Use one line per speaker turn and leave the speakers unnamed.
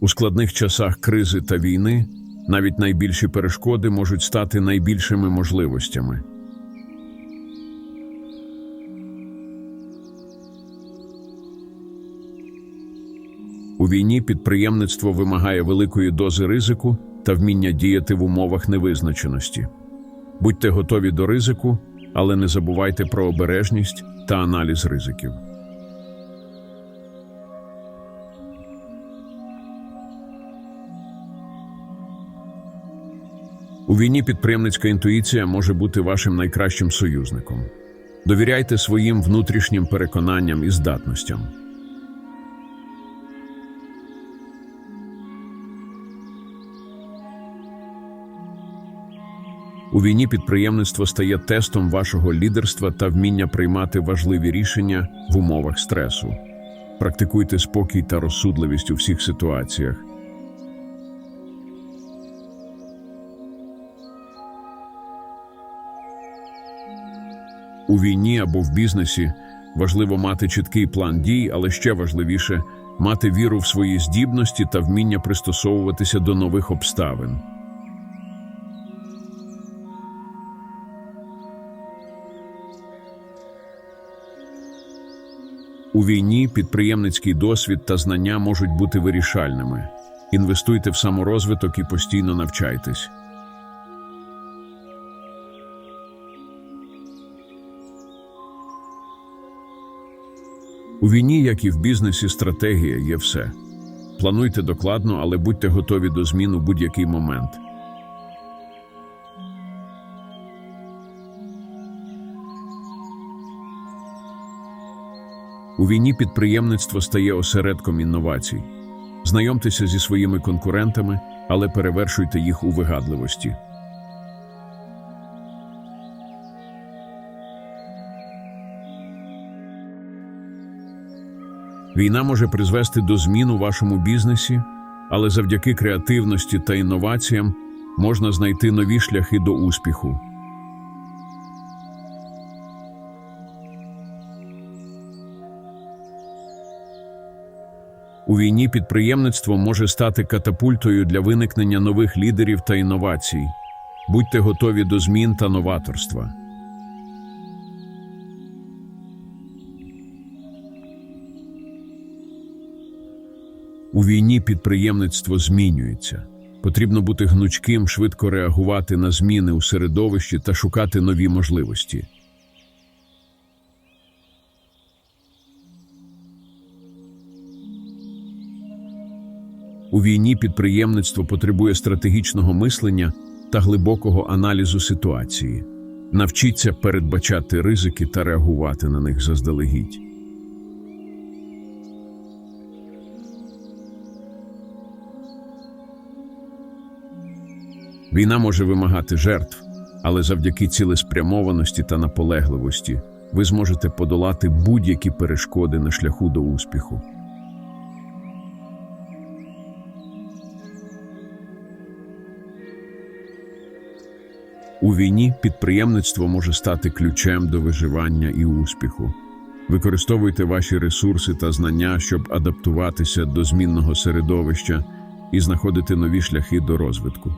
У складних часах кризи та війни навіть найбільші перешкоди можуть стати найбільшими можливостями. У війні підприємництво вимагає великої дози ризику та вміння діяти в умовах невизначеності. Будьте готові до ризику, але не забувайте про обережність та аналіз ризиків. У війні підприємницька інтуїція може бути вашим найкращим союзником. Довіряйте своїм внутрішнім переконанням і здатностям. У війні підприємництво стає тестом вашого лідерства та вміння приймати важливі рішення в умовах стресу. Практикуйте спокій та розсудливість у всіх ситуаціях. У війні або в бізнесі важливо мати чіткий план дій, але ще важливіше мати віру в свої здібності та вміння пристосовуватися до нових обставин. У війні підприємницький досвід та знання можуть бути вирішальними. Інвестуйте в саморозвиток і постійно навчайтесь. У війні, як і в бізнесі, стратегія є все. Плануйте докладно, але будьте готові до змін у будь-який момент. У війні підприємництво стає осередком інновацій. Знайомтеся зі своїми конкурентами, але перевершуйте їх у вигадливості. Війна може призвести до змін у вашому бізнесі, але завдяки креативності та інноваціям можна знайти нові шляхи до успіху. У війні підприємництво може стати катапультою для виникнення нових лідерів та інновацій. Будьте готові до змін та новаторства. У війні підприємництво змінюється. Потрібно бути гнучким, швидко реагувати на зміни у середовищі та шукати нові можливості. У війні підприємництво потребує стратегічного мислення та глибокого аналізу ситуації. Навчіться передбачати ризики та реагувати на них заздалегідь. Війна може вимагати жертв, але завдяки цілеспрямованості та наполегливості ви зможете подолати будь-які перешкоди на шляху до успіху. У війні підприємництво може стати ключем до виживання і успіху. Використовуйте ваші ресурси та знання, щоб адаптуватися до змінного середовища і знаходити нові шляхи до розвитку.